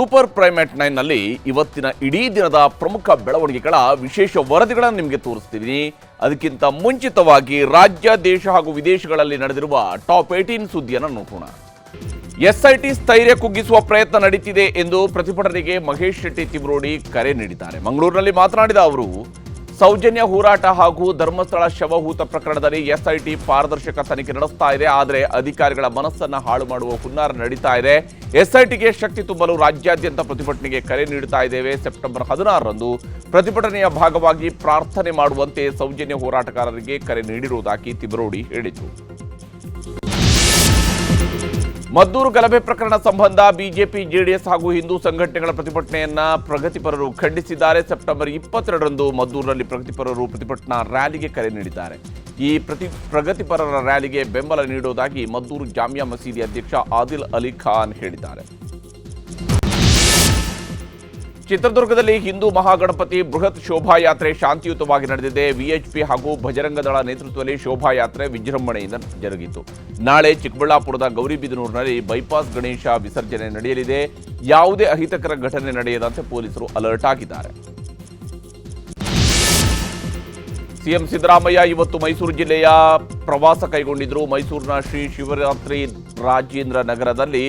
Super primate ನೈನ್ನಲ್ಲಿ ಇವತ್ತಿನ ಇಡೀ ದಿನದ ಪ್ರಮುಖ ಬೆಳವಣಿಗೆಗಳ ವಿಶೇಷ ವರದಿಗಳನ್ನು ನಿಮಗೆ ತೋರಿಸ್ತೀನಿ. ಅದಕ್ಕಿಂತ ಮುಂಚಿತವಾಗಿ ರಾಜ್ಯ, ದೇಶ ಹಾಗೂ ವಿದೇಶಗಳಲ್ಲಿ ನಡೆದಿರುವ ಟಾಪ್ ಏಟೀನ್ ಸುದ್ದಿಯನ್ನು ನೋಡೋಣ. ಎಸ್ಐಟಿ ಸ್ಥೈರ್ಯ ಕುಗ್ಗಿಸುವ ಪ್ರಯತ್ನ ನಡೀತಿದೆ ಎಂದು ಪ್ರತಿಭಟನೆಗೆ ಮಹೇಶ್ ಶೆಟ್ಟಿ ತಿಬ್ರೋಡಿ ಕರೆ ನೀಡಿದ್ದಾರೆ. ಮಂಗಳೂರಿನಲ್ಲಿ ಮಾತನಾಡಿದ ಅವರು ಸೌಜನ್ಯ ಹೋರಾಟ ಹಾಗೂ ಧರ್ಮಸ್ಥಳ ಶವಹೂತ ಪ್ರಕರಣದಲ್ಲಿ ಎಸ್ಐಟಿ ಪಾರದರ್ಶಕ ತನಿಖೆ ನಡೆಸ್ತಾ ಇದೆ. ಆದರೆ ಅಧಿಕಾರಿಗಳ ಮನಸ್ಸನ್ನ ಹಾಳು ಮಾಡುವ ಹುನ್ನಾರ ನಡೀತಾ ಇದೆ. ಎಸ್ಐಟಿಗೆ ಶಕ್ತಿ ತುಂಬಲು ರಾಜ್ಯಾದ್ಯಂತ ಪ್ರತಿಭಟನೆಗೆ ಕರೆ ನೀಡುತ್ತಾ ಇದ್ದೇವೆ. ಸೆಪ್ಟೆಂಬರ್ ಹದಿನಾರರಂದು ಪ್ರತಿಭಟನೆಯ ಭಾಗವಾಗಿ ಪ್ರಾರ್ಥನೆ ಮಾಡುವಂತೆ ಸೌಜನ್ಯ ಹೋರಾಟಗಾರರಿಗೆ ಕರೆ ನೀಡಿರುವುದಾಗಿ ತಿಬರೋಡಿ ಹೇಳಿದರು ಮದ್ದೂರು ಗಲಭೆ ಪ್ರಕರಣ ಸಂಬಂಧ ಬಿಜೆಪಿ, ಜೆಡಿಎಸ್ ಹಾಗೂ ಹಿಂದೂ ಸಂಘಟನೆಗಳ ಪ್ರತಿಭಟನೆಯನ್ನ ಪ್ರಗತಿಪರರು ಖಂಡಿಸಿದ್ದಾರೆ. ಸೆಪ್ಟೆಂಬರ್ ಇಪ್ಪತ್ತೆರಡರಂದು ಮದ್ದೂರಿನಲ್ಲಿ ಪ್ರಗತಿಪರರು ಪ್ರತಿಭಟನಾ ರ್ಯಾಲಿಗೆ ಕರೆ ನೀಡಿದ್ದಾರೆ. ಈ ಪ್ರತಿ ಪ್ರಗತಿಪರರ ರ್ಯಾಲಿಗೆ ಬೆಂಬಲ ನೀಡುವುದಾಗಿ ಮದ್ದೂರು ಜಾಮಿಯಾ ಮಸೀದಿ ಅಧ್ಯಕ್ಷ ಆದಿಲ್ ಅಲಿ ಖಾನ್ ಹೇಳಿದ್ದಾರೆ. ಚಿತ್ರದುರ್ಗದಲ್ಲಿ ಹಿಂದೂ ಮಹಾಗಣಪತಿ ಬೃಹತ್ ಶೋಭಾಯಾತ್ರೆ ಶಾಂತಿಯುತವಾಗಿ ನಡೆದಿದೆ. ವಿಎಚ್ಪಿ ಹಾಗೂ ಭಜರಂಗದಳ ನೇತೃತ್ವದಲ್ಲಿ ಶೋಭಾಯಾತ್ರೆ ವಿಜೃಂಭಣೆಯಿಂದ ಜರುಗಿತು. ನಾಳೆ ಚಿಕ್ಕಬಳ್ಳಾಪುರದ ಗೌರಿಬಿದನೂರಿನಲ್ಲಿ ಬೈಪಾಸ್ ಗಣೇಶ ವಿಸರ್ಜನೆ ನಡೆಯಲಿದೆ. ಯಾವುದೇ ಅಹಿತಕರ ಘಟನೆ ನಡೆಯದಂತೆ ಪೊಲೀಸರು ಅಲರ್ಟ್ ಆಗಿದ್ದಾರೆ. ಸಿಎಂ ಸಿದ್ದರಾಮಯ್ಯ ಇವತ್ತು ಮೈಸೂರು ಜಿಲ್ಲೆಯ ಪ್ರವಾಸ ಕೈಗೊಂಡಿದ್ದರು ಮೈಸೂರಿನ ಶ್ರೀ ಶಿವರಾತ್ರಿ ರಾಜೇಂದ್ರ ನಗರದಲ್ಲಿ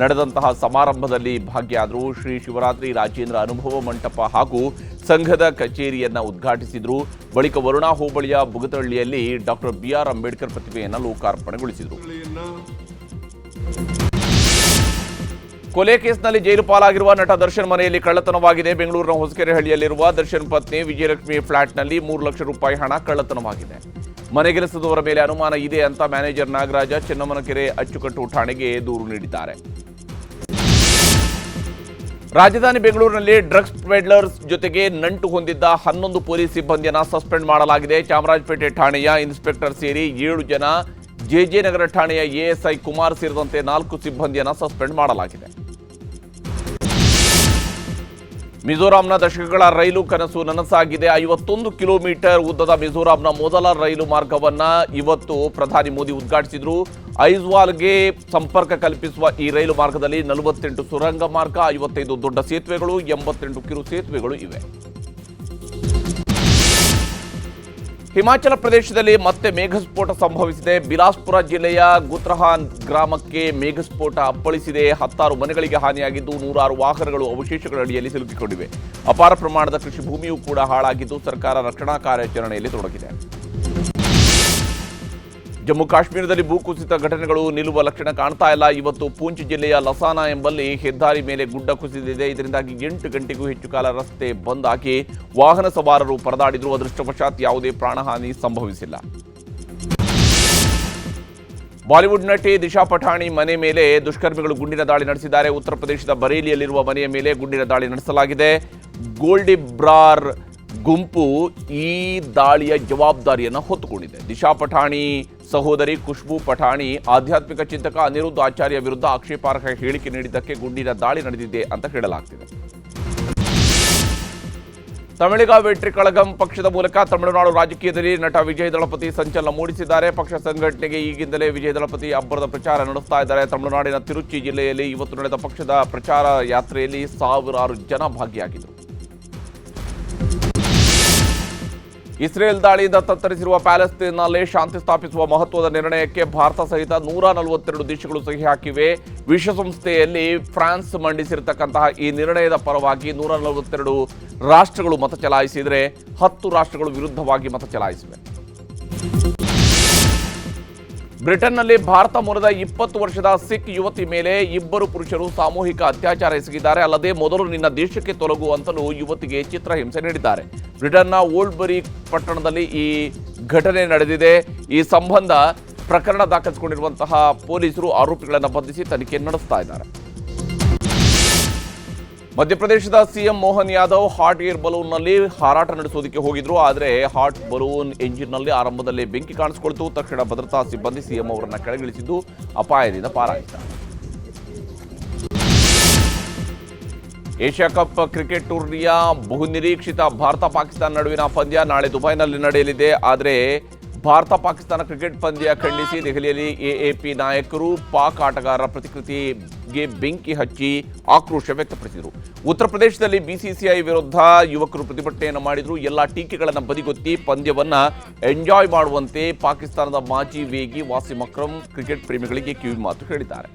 ನಡೆದಂತಹ ಸಮಾರಂಭದಲ್ಲಿ ಭಾಗಿಯಾದರು ಶ್ರೀ ಶಿವರಾತ್ರಿ ರಾಜೇಂದ್ರ ಅನುಭವ ಮಂಟಪ ಹಾಗೂ ಸಂಘದ ಕಚೇರಿಯನ್ನು ಉದ್ಘಾಟಿಸಿದರು. ಬಳಿಕ ವರುಣಾ ಹೋಬಳಿಯ ಬುಗತಳ್ಳಿಯಲ್ಲಿ ಡಾಕ್ಟರ್ ಬಿ ಆರ್ ಅಂಬೇಡ್ಕರ್ ಪ್ರತಿಮೆಯನ್ನು ಲೋಕಾರ್ಪಣೆಗೊಳಿಸಿದರು. ಕೊಲೆ ಕೇಸ್ನಲ್ಲಿ ಜೈಲು ಪಾಲಾಗಿರುವ ನಟ ದರ್ಶನ್ ಮನೆಯಲ್ಲಿ ಕಳ್ಳತನವಾಗಿದೆ. ಬೆಂಗಳೂರಿನ ಹೊಸಕೆರೆಹಳ್ಳಿಯಲ್ಲಿರುವ ದರ್ಶನ್ ಪತ್ನಿ ವಿಜಯಲಕ್ಷ್ಮಿ ಫ್ಲಾಟ್ನಲ್ಲಿ ಮೂರು ಲಕ್ಷ ರೂಪಾಯಿ ಹಣ ಕಳ್ಳತನವಾಗಿದೆ. ಮನೆಗೆಲಸದವರ ಮೇಲೆ ಅನುಮಾನ ಇದೆ ಅಂತ ಮ್ಯಾನೇಜರ್ ನಾಗರಾಜ ಚೆನ್ನಮ್ಮನಕೆರೆ ಅಚ್ಚುಕಟ್ಟು ಠಾಣೆಗೆ ದೂರು ನೀಡಿದ್ದಾರೆ. ರಾಜಧಾನಿ ಬೆಂಗಳೂರಿನಲ್ಲಿ ಡ್ರಗ್ಸ್ ಪೆಡ್ಲರ್ಸ್ ಜೊತೆಗೆ ನಂಟು ಹೊಂದಿದ್ದ ಹನ್ನೊಂದು ಪೊಲೀಸ್ ಸಿಬ್ಬಂದಿಯನ್ನು ಸಸ್ಪೆಂಡ್ ಮಾಡಲಾಗಿದೆ. ಚಾಮರಾಜಪೇಟೆ ಠಾಣೆಯ ಇನ್ಸ್ಪೆಕ್ಟರ್ ಸೇರಿ ಏಳು ಜನ ಜೆಜೆ ನಗರ ಠಾಣೆಯ ಎಎಸ್ಐ ಕುಮಾರ್ ಸೇರಿದಂತೆ ನಾಲ್ಕು ಸಿಬ್ಬಂದಿಯನ್ನು ಸಸ್ಪೆಂಡ್ ಮಾಡಲಾಗಿದೆ. ಮಿಜೋರಾಂನ ದಶಕಗಳ ರೈಲು ಕನಸು ನನಸಾಗಿದೆ. ಐವತ್ತೊಂದು ಕಿಲೋಮೀಟರ್ ಉದ್ದದ ಮಿಜೋರಾಂನ ಮೊದಲ ರೈಲು ಮಾರ್ಗವನ್ನ ಇವತ್ತು ಪ್ರಧಾನಿ ಮೋದಿ ಉದ್ಘಾಟಿಸಿದ್ರು. ಐಜ್ವಾಲ್ಗೆ ಸಂಪರ್ಕ ಕಲ್ಪಿಸುವ ಈ ರೈಲು ಮಾರ್ಗದಲ್ಲಿ ನಲವತ್ತೆಂಟು ಸುರಂಗ ಮಾರ್ಗ, ಐವತ್ತೈದು ದೊಡ್ಡ ಸೇತುವೆಗಳು, ಎಂಬತ್ತೆಂಟು ಕಿರು ಸೇತುವೆಗಳು ಇವೆ. ಹಿಮಾಚಲ ಪ್ರದೇಶದಲ್ಲಿ ಮತ್ತೆ ಮೇಘಸ್ಫೋಟ ಸಂಭವಿಸಿದೆ. ಬಿಲಾಸ್ಪುರ ಜಿಲ್ಲೆಯ ಗುತ್ರಹಾನ್ ಗ್ರಾಮಕ್ಕೆ ಮೇಘಸ್ಫೋಟ ಅಪ್ಪಳಿಸಿದೆ. ಹತ್ತಾರು ಮನೆಗಳಿಗೆ ಹಾನಿಯಾಗಿದ್ದು ನೂರಾರು ವಾಹನಗಳು ಅವಶೇಷಗಳ ಅಡಿಯಲ್ಲಿ ಸಿಲುಕಿಕೊಂಡಿವೆ. ಅಪಾರ ಪ್ರಮಾಣದ ಕೃಷಿ ಭೂಮಿಯೂ ಕೂಡ ಹಾಳಾಗಿದ್ದು ಸರ್ಕಾರ ರಕ್ಷಣಾ ಕಾರ್ಯಾಚರಣೆಯಲ್ಲಿ ತೊಡಗಿದೆ. ಜಮ್ಮು ಕಾಶ್ಮೀರದಲ್ಲಿ ಭೂಕುಸಿತ ಘಟನೆಗಳು ನಿಲ್ಲುವ ಲಕ್ಷಣ ಕಾಣ್ತಾ ಇಲ್ಲ. ಇವತ್ತು ಪೂಂಚ್ ಜಿಲ್ಲೆಯ ಲಸಾನಾ ಎಂಬಲ್ಲಿ ಹೆದ್ದಾರಿ ಮೇಲೆ ಗುಡ್ಡ ಕುಸಿದಿದೆ. ಇದರಿಂದಾಗಿ ಎಂಟು ಗಂಟೆಗೂ ಹೆಚ್ಚು ಕಾಲ ರಸ್ತೆ ಬಂದ್ ಹಾಕಿ ವಾಹನ ಸವಾರರು ಪರದಾಡಿದ್ರು. ಅದೃಷ್ಟವಶಾತ್ ಯಾವುದೇ ಪ್ರಾಣಹಾನಿ ಸಂಭವಿಸಿಲ್ಲ. ಬಾಲಿವುಡ್ ನಟಿ ದಿಶಾ ಪಠಾಣಿ ಮನೆ ಮೇಲೆ ದುಷ್ಕರ್ಮಿಗಳು ಗುಂಡಿನ ದಾಳಿ ನಡೆಸಿದ್ದಾರೆ. ಉತ್ತರ ಪ್ರದೇಶದ ಬರೇಲಿಯಲ್ಲಿರುವ ಮನೆಯ ಮೇಲೆ ಗುಂಡಿನ ದಾಳಿ ನಡೆಸಲಾಗಿದೆ. ಗೋಲ್ಡಿ ಬ್ರಾರ್ ಗುಂಪು ಈ ದಾಳಿಯ ಜವಾಬ್ದಾರಿಯನ್ನು ಹೊತ್ತುಕೊಂಡಿದೆ. ದಿಶಾ ಪಠಾಣಿ ಸಹೋದರಿ ಖುಷ್ಬು ಪಠಾಣಿ ಆಧ್ಯಾತ್ಮಿಕ ಚಿಂತಕ ಅನಿರುದ್ಧ ಆಚಾರ್ಯ ವಿರುದ್ಧ ಆಕ್ಷೇಪಾರ್ಹ ಹೇಳಿಕೆ ನೀಡಿದ್ದಕ್ಕೆ ಗುಂಡಿನ ದಾಳಿ ನಡೆದಿದೆ ಅಂತ ಹೇಳಲಾಗ್ತಿದೆ. ತಮಿಳಿಗ ವೆಟ್ರಿ ಕಳಗಂ ಪಕ್ಷದ ಮೂಲಕ ತಮಿಳುನಾಡು ರಾಜಕೀಯದಲ್ಲಿ ನಟ ವಿಜಯ ದಳಪತಿ ಸಂಚಲನ ಮೂಡಿಸಿದ್ದಾರೆ. ಪಕ್ಷ ಸಂಘಟನೆಗೆ ಈಗಿಂದಲೇ ವಿಜಯ ದಳಪತಿ ಅಬ್ಬರದ ಪ್ರಚಾರ ನಡೆಸ್ತಾ ಇದ್ದಾರೆ. ತಮಿಳುನಾಡಿನ ತಿರುಚಿ ಜಿಲ್ಲೆಯಲ್ಲಿ ಇವತ್ತು ನಡೆದ ಪಕ್ಷದ ಪ್ರಚಾರ ಯಾತ್ರೆಯಲ್ಲಿ ಸಾವಿರಾರು ಜನ ಭಾಗಿಯಾಗಿದ್ದರು. ಇಸ್ರೇಲ್ ದಾಳಿಯಿಂದ ತತ್ತರಿಸಿರುವ ಪ್ಯಾಲೆಸ್ತೀನ್ನಲ್ಲಿ ಶಾಂತಿ ಸ್ಥಾಪಿಸುವ ಮಹತ್ವದ ನಿರ್ಣಯಕ್ಕೆ ಭಾರತ ಸಹಿತ ನೂರ ನಲವತ್ತೆರಡು ದೇಶಗಳು ಸಹಿ ಹಾಕಿವೆ. ವಿಶ್ವಸಂಸ್ಥೆಯಲ್ಲಿ ಫ್ರಾನ್ಸ್ ಮಂಡಿಸಿರತಕ್ಕಂತಹ ಈ ನಿರ್ಣಯದ ಪರವಾಗಿ ನೂರ ನಲವತ್ತೆರಡು ರಾಷ್ಟ್ರಗಳು ಮತ ಚಲಾಯಿಸಿದರೆ ಹತ್ತು ರಾಷ್ಟ್ರಗಳು ವಿರುದ್ಧವಾಗಿ ಮತ ಚಲಾಯಿಸಿವೆ. ಬ್ರಿಟನ್ನಲ್ಲಿ ಭಾರತ ಮೂಲದ ಇಪ್ಪತ್ತು ವರ್ಷದ ಸಿಖ್ ಯುವತಿ ಮೇಲೆ ಇಬ್ಬರು ಪುರುಷರು ಸಾಮೂಹಿಕ ಅತ್ಯಾಚಾರ ಎಸಗಿದ್ದಾರೆ. ಅಲ್ಲದೆ ಮೊದಲು ನಿನ್ನ ದೇಶಕ್ಕೆ ತೊಲಗು ಅಂತಲೂ ಯುವತಿಗೆ ಚಿತ್ರಹಿಂಸೆ ನೀಡಿದ್ದಾರೆ. ಬ್ರಿಟನ್ನ ಓಲ್ಡ್ಬರಿ ಪಟ್ಟಣದಲ್ಲಿ ಈ ಘಟನೆ ನಡೆದಿದೆ. ಈ ಸಂಬಂಧ ಪ್ರಕರಣ ದಾಖಲಿಸಿಕೊಂಡಿರುವಂತಹ ಪೊಲೀಸರು ಆರೋಪಿಗಳನ್ನು ಬಂಧಿಸಿ ತನಿಖೆ ನಡೆಸ್ತಾ ಇದ್ದಾರೆ. ಮಧ್ಯಪ್ರದೇಶದ CM Mohan Yadav hot air ಬಲೂನ್ನಲ್ಲಿ ಹಾರಾಟ ನಡೆಸೋದಕ್ಕೆ ಹೋಗಿದ್ರು, ಆದರೆ ಹಾಟ್ ಬಲೂನ್ ಎಂಜಿನ್ನಲ್ಲಿ ಆರಂಭದಲ್ಲಿ ಬೆಂಕಿ ಕಾಣಿಸಿಕೊಳ್ತು. ತಕ್ಷಣ ಭದ್ರತಾ ಸಿಬ್ಬಂದಿ ಸಿಎಂ ಅವರನ್ನು ಕೆಳಗಿಳಿಸಿದ್ದು ಅಪಾಯದಿಂದ ಪಾರಾಗಿದ್ದಾರೆ ಏಷ್ಯಾ ಕಪ್ ಕ್ರಿಕೆಟ್ ಟೂರ್ನಿಯ ಬಹುನಿರೀಕ್ಷಿತ ಭಾರತ ಪಾಕಿಸ್ತಾನ ನಡುವಿನ ಪಂದ್ಯ ನಾಳೆ ದುಬೈನಲ್ಲಿ ನಡೆಯಲಿದೆ. ಆದರೆ ಭಾರತ ಪಾಕಿಸ್ತಾನ ಕ್ರಿಕೆಟ್ ಪಂದ್ಯ ಖಂಡಿಸಿ ದೆಹಲಿಯಲ್ಲಿ ಎಎಪಿ ನಾಯಕರು ಪಾಕ್ ಆಟಗಾರರ ಪ್ರತಿಕೃತಿ ಪಿಚ್ಗೆ ಬೆಂಕಿ ಹಚ್ಚಿ ಆಕ್ರೋಶ ವ್ಯಕ್ತಪಡಿಸಿದರು. ಉತ್ತರ ಪ್ರದೇಶದಲ್ಲಿ ಬಿಸಿಸಿಐ ವಿರುದ್ಧ ಯುವಕರು ಪ್ರತಿಭಟನೆಯನ್ನು ಮಾಡಿದ್ರು. ಎಲ್ಲ ಟೀಕೆಗಳನ್ನು ಬದಿಗೊತ್ತಿ ಪಂದ್ಯವನ್ನ ಎಂಜಾಯ್ ಮಾಡುವಂತೆ ಪಾಕಿಸ್ತಾನದ ಮಾಜಿ ವೇಗಿ ವಾಸಿಮ್ ಅಕ್ರಮ್ ಕ್ರಿಕೆಟ್ ಪ್ರೇಮಿಗಳಿಗೆ ಕಿವಿ ಮಾತು ಹೇಳಿದ್ದಾರೆ.